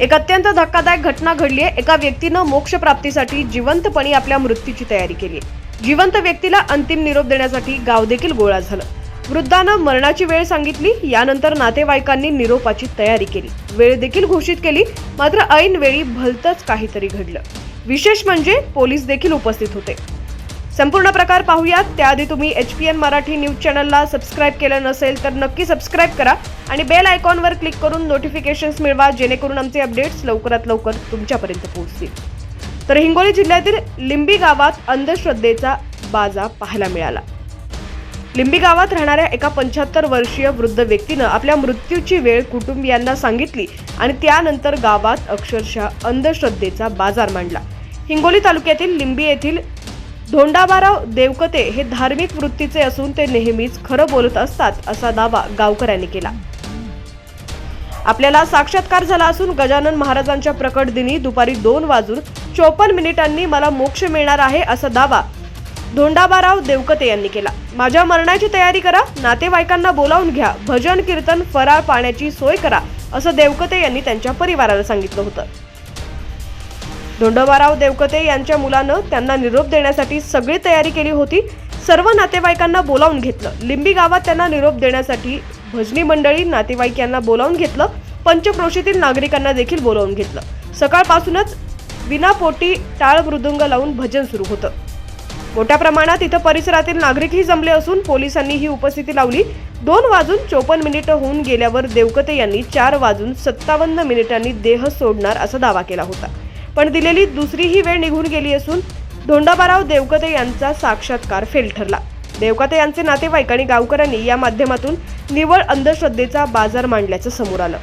एक अत्यंत धक्कादायक घटना घडली आहे. एका व्यक्तीनं मोक्षप्राप्तीसाठी जिवंतपणी आपल्या मृत्यूची तयारी केली आहे. जिवंत व्यक्तीला अंतिम निरोप देण्यासाठी गाव देखील गोळा झालं. वृद्धानं मरणाची वेळ सांगितली यानंतर नातेवाईकांनी निरोपाची तयारी केली. वेळ देखील घोषित केली मात्र ऐन वेळी भलतंच काहीतरी घडलं. विशेष म्हणजे पोलीस देखील उपस्थित होते. संपूर्ण प्रकार पाहूयात. त्याआधी तुम्ही H P N Marathi news चॅनलला सबस्क्राईब केलं नसेल तर नक्की सबस्क्राईब करा आणि बेल आयकॉनवर क्लिक करून नोटिफिकेशन्स मिळवा जेणेकरून आमचे अपडेट्स लवकरात लवकर तुमच्यापर्यंत पोहोचतील. तर हिंगोली जिल्ह्यातील लिंबी गावात अंधश्रद्धेचा बाजा पाहायला मिळाला. लिंबी गावात राहणाऱ्या एका पंच्याहत्तर वर्षीय वृद्ध व्यक्तीनं आपल्या मृत्यूची वेळ कुटुंबियांना सांगितली आणि त्यानंतर गावात अक्षरशः अंधश्रद्धेचा बाजार मांडला. हिंगोली तालुक्यातील लिंबी येथील धोंडाबाराव देवकते हे धार्मिक वृत्तीचे असून ते नेहमीच खरं बोलत असतात असा दावा गावकऱ्यांनी केला. आपल्याला साक्षात्कार झाला असून गजानन महाराजांच्या प्रकट दिनी दुपारी दोन वाजून चोपन्न मिनिटांनी मला मोक्ष मिळणार आहे असा दावा धोंडाबाराव देवकते यांनी केला. माझ्या मरणाची तयारी करा नातेवाईकांना बोलावून घ्या भजन कीर्तन फराळ पाण्याची सोय करा असं देवकते यांनी त्यांच्या परिवाराला सांगितलं होतं. धोंडोबाराव देवकते यांच्या मुलानं त्यांना निरोप देण्यासाठी सगळी तयारी केली होती. सर्व नातेवाईकांना बोलावून घेतलं. लिंबी गावात त्यांना निरोप देण्यासाठी भजनी मंडळी नातेवाईक यांना बोलावून घेतलं. पंचक्रोशीतील नागरिकांना देखील बोलावून घेतलं. सकाळपासूनच विनापोटी टाळ मृदुंग लावून भजन सुरू होतं. मोठ्या प्रमाणात इथं परिसरातील नागरिकही जमले असून पोलिसांनी ही उपस्थिती लावली. दोन वाजून चोपन्न मिनिटं होऊन गेल्यावर देवकते यांनी चार वाजून सत्तावन्न मिनिटांनी देह सोडणार असा दावा केला होता. पण दिलेली दुसरी ही वेळ निघून गेली असून धोंडाबाराव देवकते यांचा साक्षात्कार फेल ठरला. देवकते यांचे नातेवाईक आणि गावकऱ्यांनी या माध्यमातून निवळ अंधश्रद्धेचा बाजार मांडल्याचं समोर आलं.